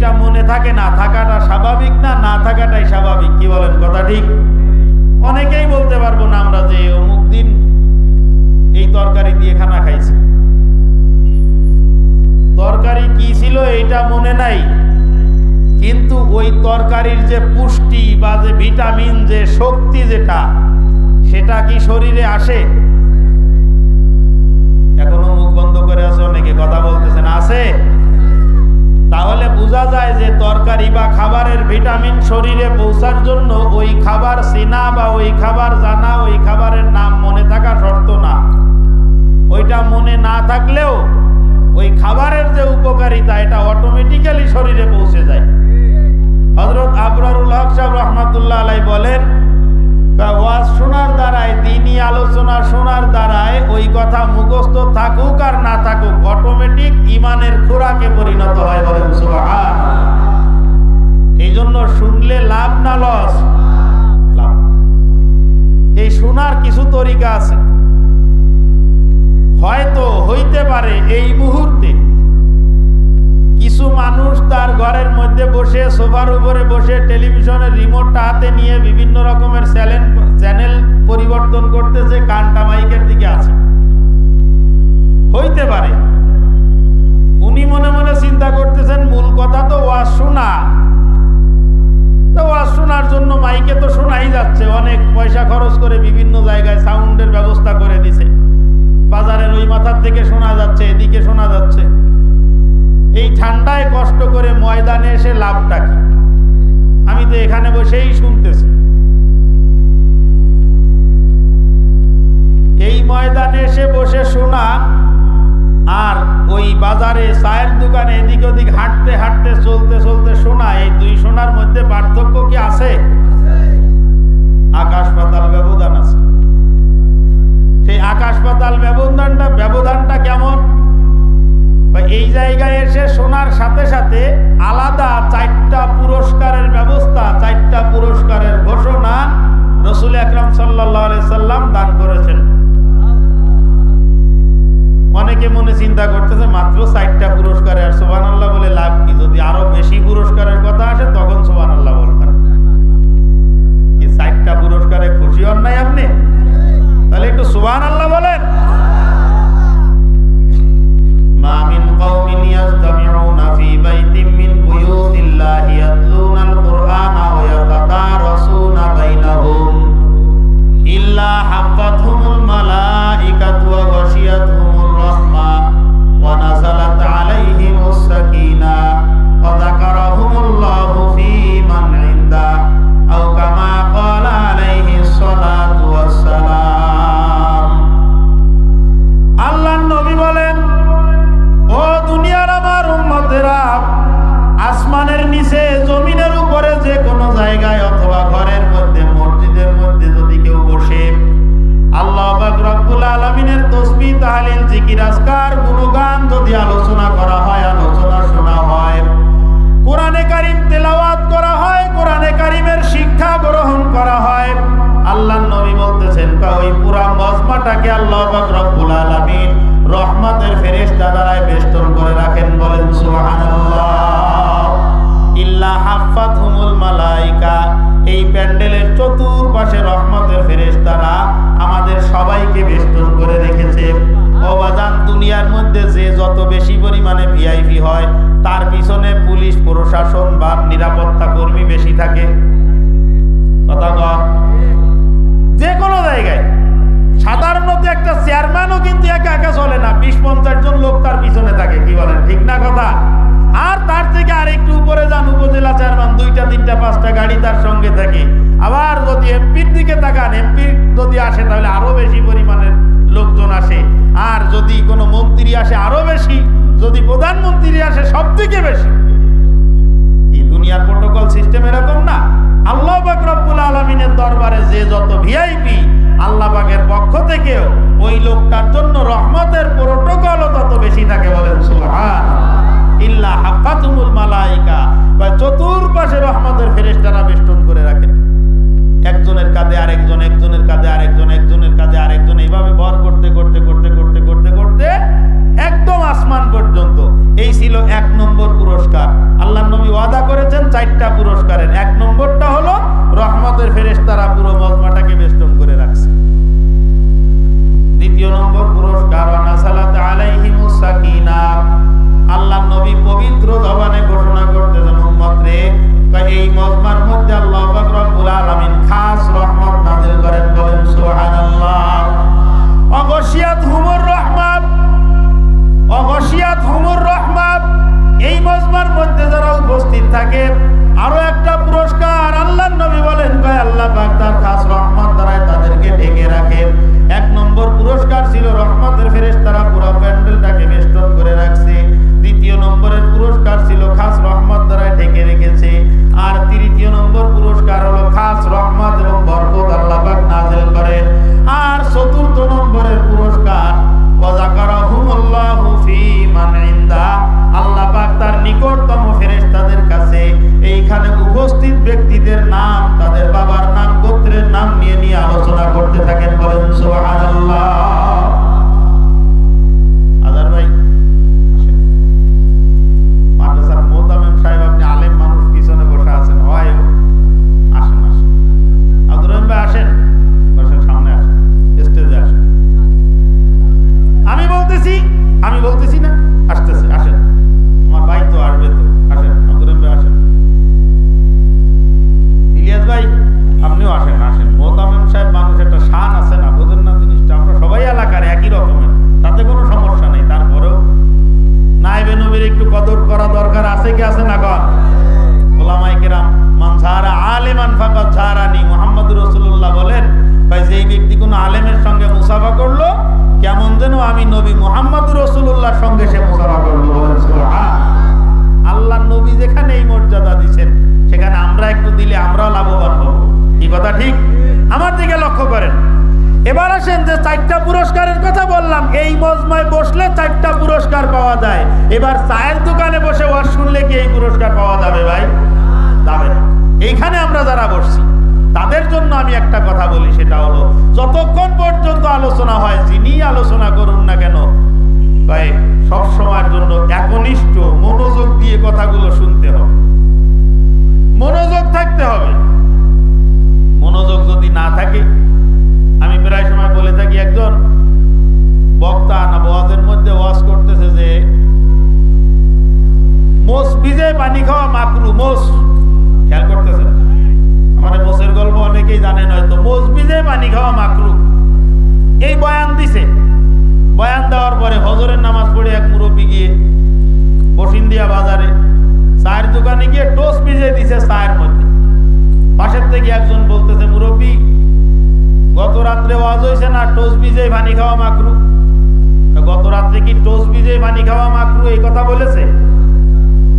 এটা মনে থাকে না থাকাটা স্বাভাবিক না না থাকাটাই স্বাভাবিক, কি বলেন কথা ঠিক? অনেকেই বলতে পারব না আমরা যে অমুক দিন এই তরকারি দিয়ে খানা খাইছি। তরকারি কি ছিল এইটা মনে নাই, কিন্তু ওই তরকারির যে পুষ্টি বা যে ভিটামিন, যে শক্তি যেটা, সেটা কি শরীরে আসে? এখনও ভিটামিন শরীরে পৌঁছার জন্য ওই খাবার চেনা বা ওই খাবার জানা, ওই খাবারের নাম মনে থাকা শর্ত না। ওইটা মনে না থাকলেও ওই খাবারের যে উপকারিতা, এটা অটোমেটিক্যালি শরীরে পৌঁছে যায়। হজরত আবরারুল হক সাহেব রহমাতুল্লাহ আলাই বলেন ওয়াজ শোনার দ্বারায় দিনই আলোচনা শোনার দ্বারায় ওই কথা মুখস্থ থাকুক আর না থাকুক অটোমেটিক ইমানের খোরাকে পরিণত হয় বলেন সুবহান এই জন্য শুনলে লাভ না লস? এই শোনার কিছু তরিকা আছে। হয়তো হইতে পারে এই মুহূর্তে। কিছু মানুষ তার ঘরের মধ্যে বসে, সোফার উপরে বসে, টেলিভিশনের রিমোটটা হাতে নিয়ে বিভিন্ন রকমের বসেই শুনতেছি। এই ময়দানে এসে বসে শোনা আর ওই বাজারে চায়ের দোকানে এদিক ওদিক হাঁটতে হাঁটতে চলতে চলতে শোনা, এই দুই শোনার মধ্যে পার্থক্য কি আছে? আকাশ পাতাল ব্যবধান আছে। সেই আকাশ পাতাল ব্যবধানটা ব্যবধানটা কেমন? বা এই জায়গায় এসে শোনার সাথে সাথে মাত্র চারটা পুরস্কারে আর সোহান আল্লাহ বলে লাভ কি? যদি আরও বেশি পুরস্কারের কথা আসে, তখন সোহান আল্লাহ বলবেন চারটা পুরস্কারে খুশি হন নাই আপনি? তাহলে একটু সোহান আল্লাহ বলেন। নবী বলতেছেন ওই পুরা মজমাটাকে আল্লাহ রব্বুল রহমতের ফেরেশতা দ্বারাই বেষ্টন করে রাখেন। বলেন এই প্যান্ডেলের চতুর্পাশে রহমতের আমাদের সবাইকে বেষ্টন করে রেখেছে। অবাদান দুনিয়ার মধ্যে যে যত বেশি পরিমাণে ভিআইপি হয়, তার পিছনে পুলিশ, প্রশাসন বা নিরাপত্তা কর্মী বেশি থাকে। ঠিক না কথা। আর তার থেকে আর একটু উপরে যান উপজেলা চেয়ারম্যান, দুইটা, তিনটা, পাঁচটা গাড়ি তার সঙ্গে থাকে। আবার যদি এমপির দিকে তাকান এমপি যদি আসে, তাহলে আরও বেশি পরিমাণের লোকজন আসে। আর যদি কোনো মন্ত্রী আসে, আরও বেশি। যদি প্রধানমন্ত্রী আসে সব থেকে বেশি। এই দুনিয়ার প্রোটোকল সিস্টেম এরকম না? আল্লাহ পাক রব্বুল আলমিনের দরবারে যে যত ভিআইপি আল্লাহ পাকের পক্ষ থেকেও ওই লোকটার জন্য রহমতের মালাইকা। চতুর্পাশে রহমতের ফেরেস্তারা বেষ্টন করে রাখেন একজনের কাঁধে আরেকজন, একজনের কাঁধে আরেকজন, একজনের কাঁধে আরেকজন, এইভাবে ভর করতে করতে করতে করতে করতে করতে, একদম আসমান পর্যন্ত বসলে চারটা পুরস্কার পাওয়া যায়। এবার চায়ের দোকানে বসে ওয়াজ শুনলে কি এই পুরস্কার পাওয়া যাবে ভাই? যাবে না। এইখানে আমরা যারা বসছি, তাদের জন্য আমি একটা কথা বলি, সেটা হলো, যতক্ষণ পর্যন্ত আলোচনা হয়, যিনি আলোচনা করুন না কেন, ভাই, সব সময়ের জন্য একনিষ্ঠ মনোযোগ দিয়ে কথাগুলো শুনতে হবে। মনোযোগ থাকতে হবে। মনোযোগ যদি না থাকে, আমি প্রায় সময় বলে থাকি একজন বক্তা না ওয়াজের মধ্যে ওয়াজ করতেছে যে, মোষ ভিজে পানি খাওয়া মাকরু মোষ। খেয়াল করতেছে আমাদের মোষের গল্প অনেকেই জানেন হয়তো, মোষ ভিজে পানি খাওয়া মাকরু। এই বয়ান দিছে। বয়ান দেওয়ার পরে হজরের নামাজ পড়ে এক মুরব্বী গিয়ে বসিন্দিয়া বাজারে চায়ের দোকানে গিয়ে টোস ভিজে দিছে চায়ের মধ্যে। পাশের থেকে একজন বলতেছে, মুরব্বী, গত রাত্রে ওয়াজ হয়েছে না টোস ভিজে পানি খাওয়া মাকরু? গত রাত্রে কি টোস বিজে পানি খাওয়া মাকরু এই কথা বলেছে?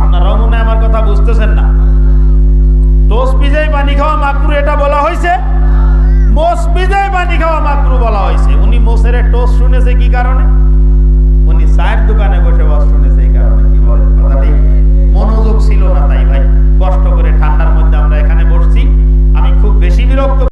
আপনারাও মনে আমার কথা বুঝতেছেন না। টোস বিজে পানি খাওয়া মাকরু এটা বলা হয়েছে? মোষ বিজে পানি খাওয়া মাকরু বলা হয়েছে। উনি মোসের টোস শুনেছে কি কারণে? উনি চায়ের দোকানে বসে বস শুনেছে এই কারণে। কি বলে কথা ঠিক মনোযোগ ছিল না তাই ভাই। কষ্ট করে ঠান্ডার মধ্যে আমরা এখানে বসছি। আমি খুব বেশি বিরক্ত